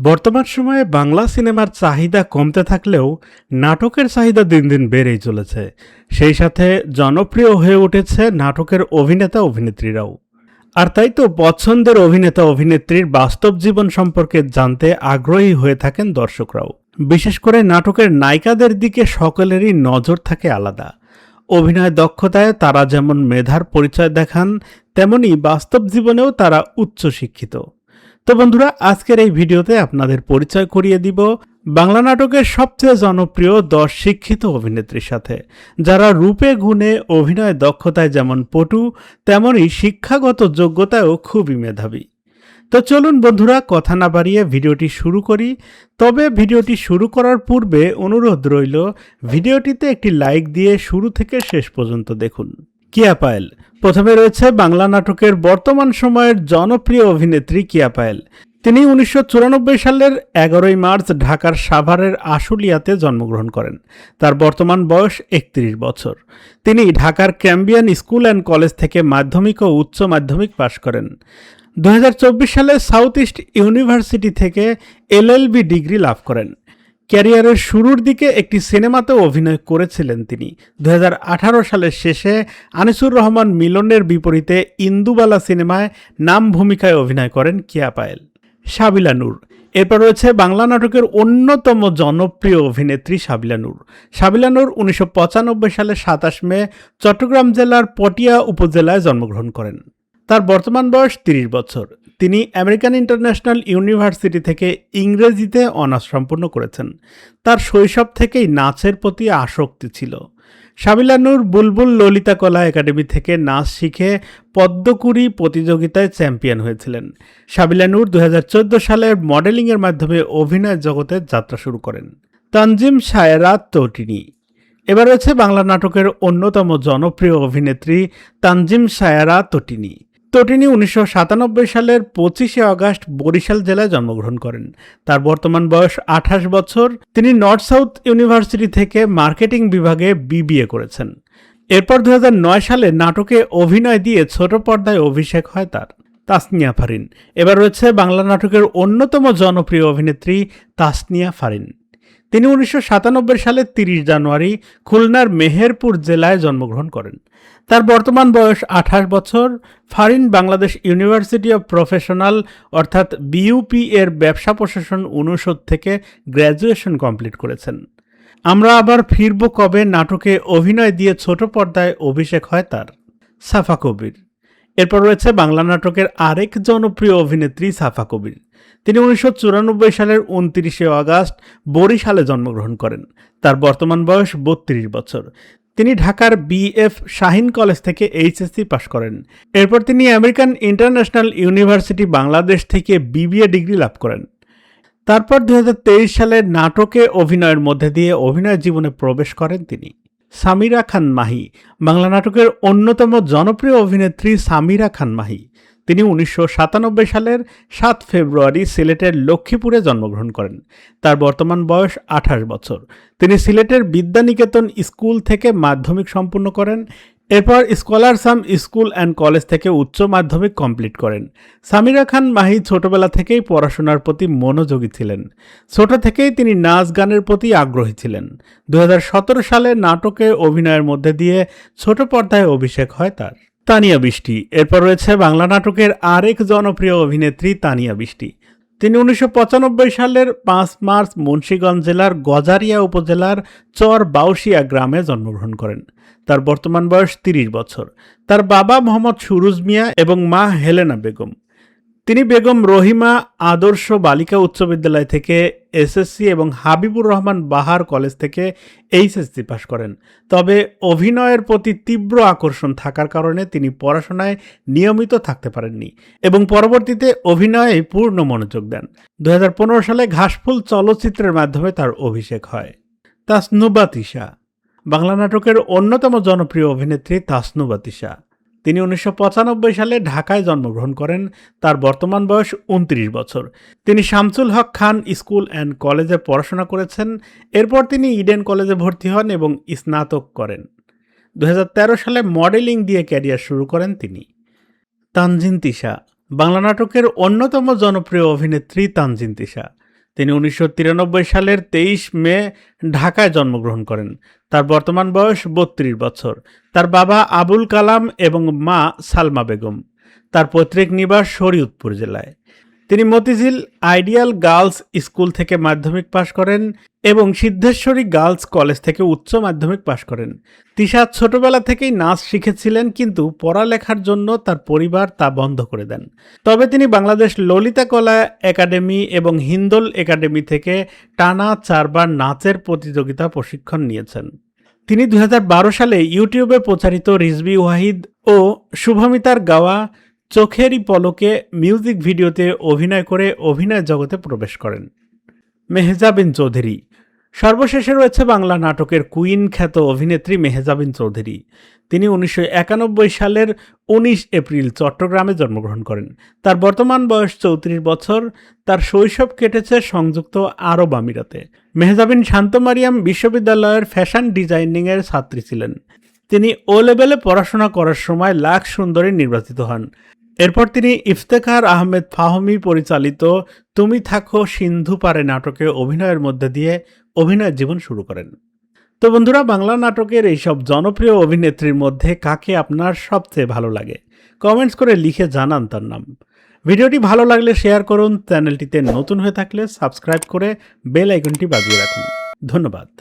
বর্তমান সময়ে বাংলা সিনেমার চাহিদা কমতে থাকলেও নাটকের চাহিদা দিন দিন বেড়েই চলেছে। সেই সাথে জনপ্রিয় হয়ে উঠেছে নাটকের অভিনেতা অভিনেত্রীরাও। আর তাই তো পছন্দের অভিনেতা অভিনেত্রীর বাস্তব জীবন সম্পর্কে জানতে আগ্রহী হয়ে থাকেন দর্শকরাও। বিশেষ করে নাটকের নায়িকাদের দিকে সকলেরই নজর থাকে আলাদা। অভিনয় দক্ষতায় তারা যেমন মেধার পরিচয় দেখান, তেমনি বাস্তব জীবনেও তারা উচ্চ শিক্ষিত তো বন্ধুরা, আজকের এই ভিডিওতে আপনাদের পরিচয় করিয়ে দিব বাংলা নাটকের সবচেয়ে জনপ্রিয় দশ শিক্ষিত অভিনেত্রীর সাথে। যারা রূপে গুণে অভিনয় দক্ষতায় যেমন পটু তেমনই শিক্ষাগত যোগ্যতায়ও খুবই মেধাবী। তো চলুন বন্ধুরা, কথা না বাড়িয়ে ভিডিওটি শুরু করি। তবে ভিডিওটি শুরু করার পূর্বে অনুরোধ রইল, ভিডিওটিতে একটি লাইক দিয়ে শুরু থেকে শেষ পর্যন্ত দেখুন। কিয়া পায়েল। প্রথমে রয়েছে বাংলা নাটকের বর্তমান সময়ের জনপ্রিয় অভিনেত্রী কিয়া পায়েল। তিনি উনিশশো চুরানব্বই সালের এগারোই মার্চ ঢাকার সাভারের আশুলিয়াতে জন্মগ্রহণ করেন। তার বর্তমান বয়স একত্রিশ বছর। তিনি ঢাকার ক্যাম্বিয়ান স্কুল অ্যান্ড কলেজ থেকে মাধ্যমিক ও উচ্চ মাধ্যমিক পাশ করেন। দু হাজার চব্বিশ সালে সাউথ ইস্ট ইউনিভার্সিটি থেকে এলএলবি ডিগ্রি লাভ করেন। ক্যারিয়ারের শুরুর দিকে একটি সিনেমাতেও অভিনয় করেছিলেন তিনি। দু হাজার আঠারো সালের শেষে আনিসুর রহমান মিলনের বিপরীতে ইন্দুবালা সিনেমায় নাম ভূমিকায় অভিনয় করেন কিয়া পায়েল। সাবিলা নূর। এরপর রয়েছে বাংলা নাটকের অন্যতম জনপ্রিয় অভিনেত্রী সাবিলা নূর। সাবিলা নূর উনিশশো পঁচানব্বই সালে সাতাশ মে চট্টগ্রাম জেলার পটিয়া উপজেলায় জন্মগ্রহণ করেন। তার বর্তমান বয়স তিরিশ বছর। তিনি আমেরিকান ইন্টারন্যাশনাল ইউনিভার্সিটি থেকে ইংরেজিতে অনার্স সম্পন্ন করেছেন। তার শৈশব থেকেই নাচের প্রতি আসক্তি ছিল। সাবিলা নূর, বুলবুল ললিতা কলা একাডেমি থেকে নাচ শিখে পদ্মকুড়ি প্রতিযোগিতায় চ্যাম্পিয়ন হয়েছিলেন। সাবিলা নূর দু সালে মডেলিংয়ের মাধ্যমে অভিনয় জগতে যাত্রা শুরু করেন। তানজিম সায়রা তটিনী। এবার রয়েছে বাংলা নাটকের অন্যতম জনপ্রিয় অভিনেত্রী তানজিম সায়ারা তটিনী। তটিনী উনিশশো সালের পঁচিশে আগস্ট বরিশাল জেলায় জন্মগ্রহণ করেন। তার বর্তমান বয়স আঠাশ বছর। তিনি নর্থ সাউথ ইউনিভার্সিটি থেকে মার্কেটিং বিভাগে বিবিএ করেছেন। এরপর দুই হাজার নয় সালে নাটকে অভিনয় দিয়ে ছোট পর্দায় অভিষেক হয় তার। তাসনিয়া ফারিন। এবার রয়েছে বাংলা নাটকের অন্যতম জনপ্রিয় অভিনেত্রী তাসনিয়া ফারিন। তিনি উনিশশো সালে তিরিশ জানুয়ারি খুলনার মেহেরপুর জেলায় জন্মগ্রহণ করেন। তার বর্তমান বয়স আঠাশ বছর। Farin Bangladesh university of professional অর্থাৎ বিইউপি এর ব্যবসা প্রশাসন অনুষদ থেকে গ্র্যাজুয়েশন কমপ্লিট করেছেন। আমরা আবার ফিরব কবে? নাটকে অভিনয় দিয়ে ছোট পর্দায় অভিষেক হয় তার। সাফা কবির। এরপর রয়েছে বাংলা নাটকের আরেক জনপ্রিয় অভিনেত্রী সাফা কবির। তিনি উনিশশো চুরানব্বই সালের উনত্রিশে আগস্ট বরিশালে জন্মগ্রহণ করেন। তার বর্তমান বয়স বত্রিশ বছর। তিনি ঢাকার বিএফ শাহিন কলেজ থেকে এইচএসসি পাশ করেন। এরপর তিনি আমেরিকান ইন্টারন্যাশনাল ইউনিভার্সিটি বাংলাদেশ থেকে বিবিএ ডিগ্রি লাভ করেন। তারপর দু হাজার তেইশ সালে নাটকে অভিনয়ের মধ্যে দিয়ে অভিনয় জীবনে প্রবেশ করেন তিনি। সামিরা খান মাহি, বাংলা নাটকের অন্যতম জনপ্রিয় অভিনেত্রী সামিরা খান মাহি। তিনি উনিশশো সাতানব্বই সালের সাত ফেব্রুয়ারি সিলেটের লক্ষ্মীপুরে জন্মগ্রহণ করেন। তার বর্তমান বয়স আঠাশ বছর। তিনি সিলেটের বিদ্যানিকেতন স্কুল থেকে মাধ্যমিক সম্পূর্ণ করেন এরপর স্কলারসাম স্কুল অ্যান্ড কলেজ থেকে উচ্চ মাধ্যমিক কমপ্লিট করেন। সামিরা খান মাহি ছোটবেলা থেকেই পড়াশোনার প্রতি মনোযোগী ছিলেন। ছোট থেকেই তিনি নাচ গানের প্রতি আগ্রহী ছিলেন। দু হাজার সতেরো সালে নাটকে অভিনয়ের মধ্যে দিয়ে ছোট পর্দায় অভিষেক হয় তার। তানিয়া বৃষ্টি। এরপর রয়েছে বাংলা নাটকের আরেক জনপ্রিয় অভিনেত্রী তানিয়া বৃষ্টি। তিনি উনিশশো পঁচানব্বই সালের পাঁচ মার্চ মুন্সীগঞ্জ জেলার গজারিয়া উপজেলার চর বাউসিয়া গ্রামে জন্মগ্রহণ করেন। তার বর্তমান বয়স তিরিশ বছর। তার বাবা মোহাম্মদ সুরুজ মিয়া এবং মা হেলেনা বেগম। তিনি বেগম রহিমা আদর্শ বালিকা উচ্চ বিদ্যালয় থেকে এসএসসি এবং হাবিবুর রহমান বাহার কলেজ থেকে এইচএসসি পাশ করেন। তবে অভিনয়ের প্রতি তীব্র আকর্ষণ থাকার কারণে তিনি পড়াশোনায় নিয়মিত থাকতে পারেননি এবং পরবর্তীতে অভিনয়ে পূর্ণ মনোযোগ দেন। দু হাজার পনেরো সালে ঘাসফুল চলচ্চিত্রের মাধ্যমে তার অভিষেক হয়। তাসনুবা তিশা, বাংলা নাটকের অন্যতম জনপ্রিয় অভিনেত্রী তাসনুবা তিশা। তিনি উনিশশো পঁচানব্বই সালে ঢাকায় জন্মগ্রহণ করেন। তার বর্তমান বয়স উনত্রিশ বছর। তিনি শামসুল হক খান স্কুল অ্যান্ড কলেজে পড়াশোনা করেছেন। এরপর তিনি ইডেন কলেজে ভর্তি হন এবং স্নাতক করেন। দু হাজার তেরো সালে মডেলিং দিয়ে ক্যারিয়ার শুরু করেন তিনি। তানজিন তিশা, বাংলা নাটকের অন্যতম জনপ্রিয় অভিনেত্রী তানজিন তিশা। তিনি উনিশশো তিরানব্বই সালের তেইশ মে ঢাকায় জন্মগ্রহণ করেন। তার বর্তমান বয়স বত্রিশ বছর। তার বাবা আবুল কালাম এবং মা সালমা বেগম। তার পৈতৃক নিবাস শরীয়তপুর জেলায়। তিনি মতিঝিল আইডিয়াল গার্লস স্কুল থেকে মাধ্যমিক পাশ করেন এবং সিদ্ধেশ্বরী গার্লস কলেজ থেকে উচ্চ মাধ্যমিক পাশ করেন। তিশা ছোটবেলা থেকেই নাচ শিখেছিলেন কিন্তু পড়ালেখার জন্য তার পরিবার তা বন্ধ করে দেন। তবে তিনি বাংলাদেশ ললিতা কলা একাডেমি এবং হিন্দোল একাডেমি থেকে টানা চারবার নাচের প্রতিযোগিতা প্রশিক্ষণ নিয়েছেন। তিনি দু হাজার বারো সালে ইউটিউবে প্রচারিত রিজবি ওয়াহিদ ও শুভমিতার গাওয়া চোখেরই পলকে মিউজিক ভিডিওতে অভিনয় করে অভিনয় জগতে প্রবেশ করেন। মেহজাবিন চৌধুরী সর্বশেষে রয়েছে বাংলা নাটকের কুইন খ্যাত অভিনেত্রী মেহজাবিন চৌধুরী। তিনি উনিশশো একানব্বই সালের উনিশ এপ্রিল চট্টগ্রামে জন্মগ্রহণ করেন। তার বর্তমান বয়স চৌত্রিশ বছর। তার শৈশব কেটেছে সংযুক্ত আরব আমিরাতে। মেহজাবিন শান্তমারিয়াম বিশ্ববিদ্যালয়ের ফ্যাশন ডিজাইনিংয়ের ছাত্রী ছিলেন। তিনি ও লেভেলে পড়াশোনা করার সময় লাখ সুন্দরী নির্বাচিত হন। এরপর তিনি ইফতেখার আহমেদ ফাহমি পরিচালিত তুমি থাকো, সিন্ধু পারে নাটকে অভিনয়ের মধ্যে দিয়ে অভিনয় জীবন শুরু করেন। তো বন্ধুরা, বাংলা নাটকের এইসব জনপ্রিয় অভিনেত্রীর মধ্যে কাকে আপনার সবচেয়ে ভালো লাগে? কমেন্টস করে লিখে জানান তার নাম। ভিডিওটি ভালো লাগলে শেয়ার করুন, চ্যানেলটিতে নতুন হয়ে থাকলে সাবস্ক্রাইব করে বেল আইকনটি বাজিয়ে রাখুন। ধন্যবাদ।